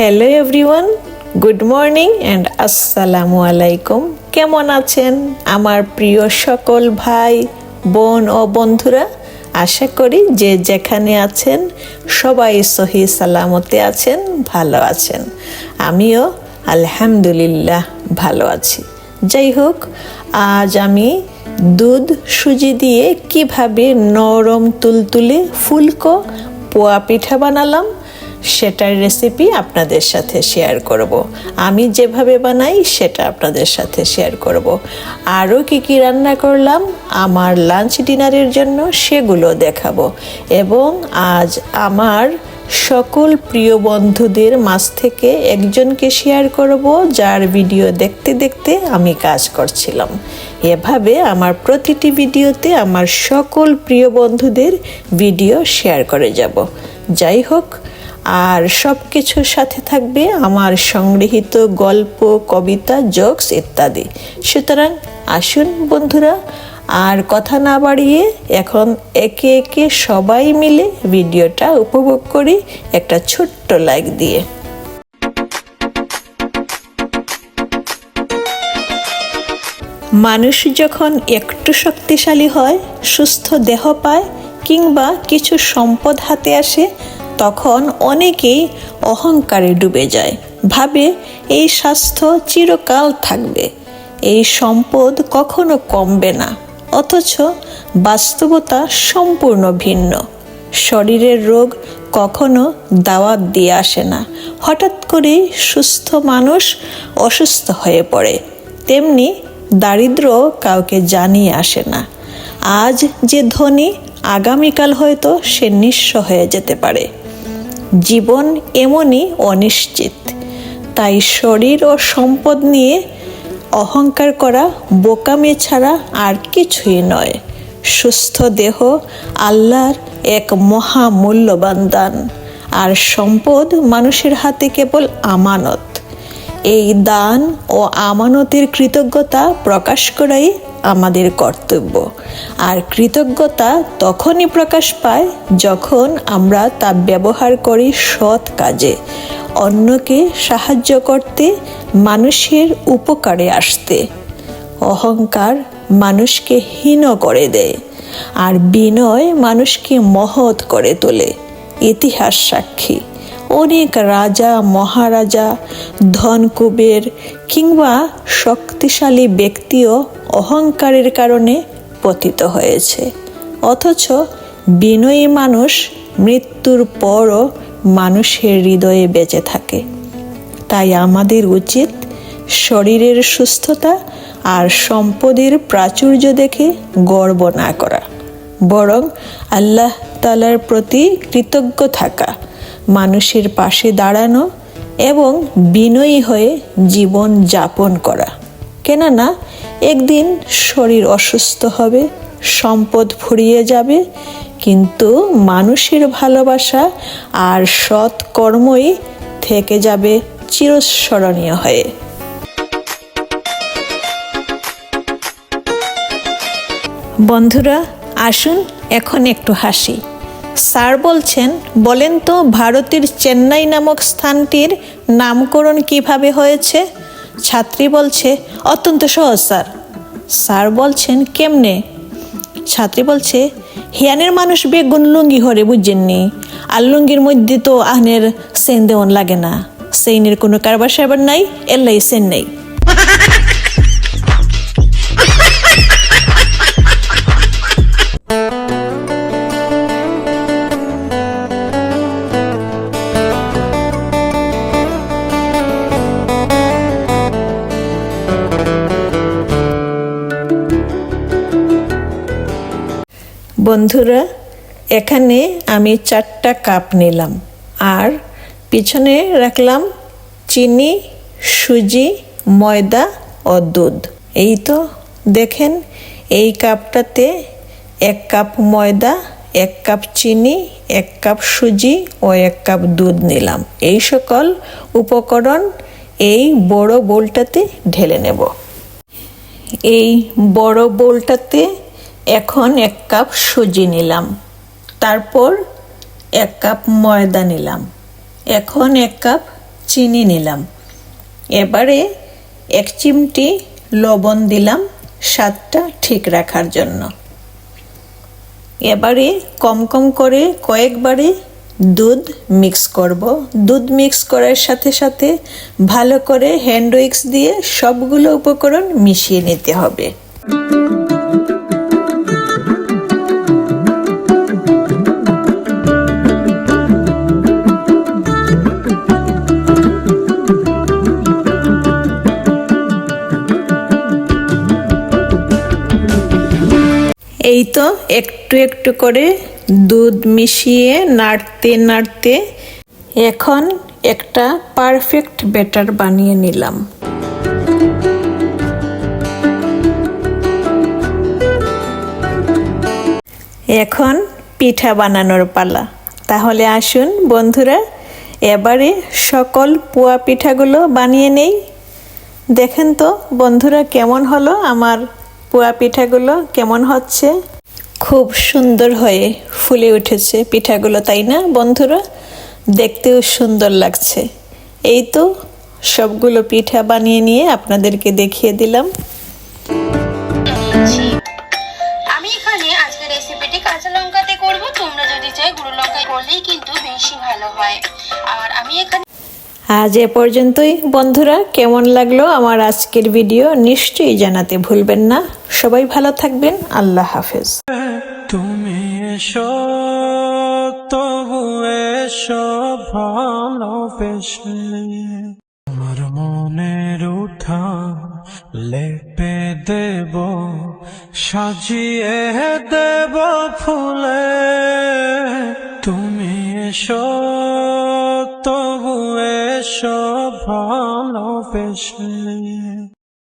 Hello everyone, good morning and আসসালামু আলাইকুম। কেমন আছেন আমার প্রিয় সকল ভাই, বোন ও বন্ধুরা? আশা করি যে যেখানে আছেন সবাই সহি সালামতে আছেন, ভালো আছেন। আমিও আলহামদুলিল্লাহ ভালো আছি। যাই হোক, আজ আমি দুধ সুজি দিয়ে কীভাবে নরম তুলতুলে ফুলকো পোয়া পিঠা বানালাম সেটার রেসিপি আপনাদের সাথে শেয়ার করব। আমি যেভাবে বানাই, সেটা আপনাদের সাথে শেয়ার করব। আরও কি কি রান্না করলাম, আমার লাঞ্চ ডিনারের জন্য সেগুলো দেখাবো এবং আজ আমার সকল প্রিয় বন্ধুদের মাঝ থেকে একজনকে শেয়ার করব, যার ভিডিও দেখতে দেখতে আমি কাজ করছিলাম এভাবে আমার প্রতিটি ভিডিওতে আমার সকল প্রিয় বন্ধুদের ভিডিও শেয়ার করে যাব যাই হোক আর সব কিছুর সাথে থাকবে আমার সংগৃহীত গল্প, কবিতা, জোকস ইত্যাদি। সুতরাং আসুন বন্ধুরা, আর কথা না বাড়িয়ে এখন একে একে সবাই মিলে ভিডিওটা উপভোগ করি একটা ছোট্ট লাইক দিয়ে। মানুষ যখন একটু শক্তিশালী হয়, সুস্থ দেহ পায় কিংবা কিছু সম্পদ হাতে আসে তখন অনেকেই অহংকারে ডুবে যায়। ভাবে এই স্বাস্থ্য চিরকাল থাকবে। এই সম্পদ কখনো কমবে না। অথচ বাস্তবতা সম্পূর্ণ ভিন্ন। শরীরের রোগ কখনো দাওয়াত দিয়ে আসে না। হঠাৎ করে সুস্থ মানুষ অসুস্থ হয়ে পড়ে। তেমনি দারিদ্র কাউকে জানিয়ে আসে না। আজ যে ধনী, আগামীকাল হয়তো সে নিঃস্ব হয়ে যেতে পারে। জীবন এমনই অনিশ্চিত। তাই শরীর ও সম্পদ নিয়ে অহংকার করা, বোকামে ছাড়া আর কিছুই নয়। সুস্থ দেহ আল্লাহর এক মহামূল্যবান দান। আর সম্পদ মানুষের হাতে কেবল আমানত। এই দান ও আমানতের কৃতজ্ঞতা প্রকাশ করাই আমাদের কর্তব্য। আর কৃতজ্ঞতা তখনই প্রকাশ পায় যখন আমরা তা ব্যবহার করি সৎ কাজে। অন্যকে সাহায্য করতে, মানুষের উপকারে আসতে। অহংকার মানুষকে হীন করে দেয়, আর বিনয় মানুষকে মহৎ করে তোলে। ইতিহাস সাক্ষী। অনেক রাজা, মহারাজা, ধনকুবের কিংবা শক্তিশালী ব্যক্তিও অহংকারের কারণে পতিত হয়েছে। অথচ বিনয়ী মানুষ মৃত্যুর পরও মানুষের হৃদয়ে বেঁচে থাকে। তাই আমাদের উচিত শরীরের সুস্থতা আর সম্পদের প্রাচুর্য দেখে গর্ব না করা। বরং আল্লাহ তালার প্রতি কৃতজ্ঞ থাকা। মানুষের পাশে দাঁড়ানো এবং বিনয়ী হয়ে জীবন যাপন করা। কেননা, একদিন শরীর অসুস্থ হবে, সম্পদ ফুরিয়ে যাবে, কিন্তু মানুষের ভালোবাসা আর সৎ কর্মই থেকে যাবে চিরস্মরণীয় হয়ে। বন্ধুরা, আসুন এখন একটু হাসি। স্যার বলছেন, বলেন তো ভারতের চেন্নাই নামক স্থানটির নামকরণ কীভাবে হয়েছে? ছাত্রী বলছে, অত্যন্ত সহজ স্যার। স্যার বলছেন, কেমনে? ছাত্রী বলছে, হিয়ানের মানুষ বেগুন লুঙ্গি হরে বুঝছেননি আর লুঙ্গির মধ্যে তো আহনের সেন দেওয়ান লাগে না। সেইনের কোনো কারবার সারবার নাই, এল্লাই সেন নেই। বন্ধুরা, এখানে আমি চারটা কাপ নিলাম। আর পিছনে রাখলাম চিনি, সুজি, ময়দা ও দুধ। এই তো, দেখেন, এই কাপটাতে এক কাপ ময়দা, এক কাপ চিনি, এক কাপ সুজি ও এক কাপ দুধ নিলাম। এই সকল উপকরণ এই বড় বোলটাতে ঢেলে নেব। এই বড় বোলটাতে এখন এক কাপ সুজি নিলাম। তারপর এক কাপ ময়দা নিলাম। এখন এক কাপ চিনি নিলাম। এবারে এক চিমটি লবণ দিলাম স্বাদটা ঠিক রাখার জন্য। এবারে কম কম করে কয়েকবারে দুধ মিক্স করব। দুধ মিক্স করার সাথে সাথে ভালো করে হ্যান্ড উইক্স দিয়ে সবগুলো উপকরণ মিশিয়ে নিতে হবে। এই তো একটু একটু করে দুধ মিশিয়ে নাড়তে নাড়তে এখন একটা পারফেক্ট ব্যাটার বানিয়ে নিলাম। এখন পিঠা বানানোর পালা। তাহলে আসুন বন্ধুরা, এবারে সকল পোয়া পিঠাগুলো বানিয়ে নেই। দেখেন তো বন্ধুরা কেমন হলো আমার পোয়া পিঠাগুলো কেমন হচ্ছে? খুব সুন্দর হয়ে ফুলে উঠেছে পিঠাগুলো তাই না বন্ধুরা? দেখতেও সুন্দর লাগছে। এই তো সবগুলো পিঠা বানিয়ে নিয়ে আপনাদেরকে দেখিয়ে দিলাম। আমি এখানে আজকে রেসিপিটি কাঁচা লঙ্কাতে করব। তোমরা যদি চাই গুঁড়ো লঙ্কায় করলেই কিন্তু বেশি ভালো হয়। আর আমি এখানে আজ এ পর্যন্তই। বন্ধুরা কেমন লাগল আমার আজকের ভিডিও নিশ্চয়ই জানাতে ভুলবেন না। সবাই ভালো থাকবেন, আল্লাহ হাফেজ। তুমি এসো, তবু এসো আমার মনের উঠা লেপে দেব, সাজিয়ে দেব ফুলে। তুমি এসো, তবু এসো, ভালোবেসে।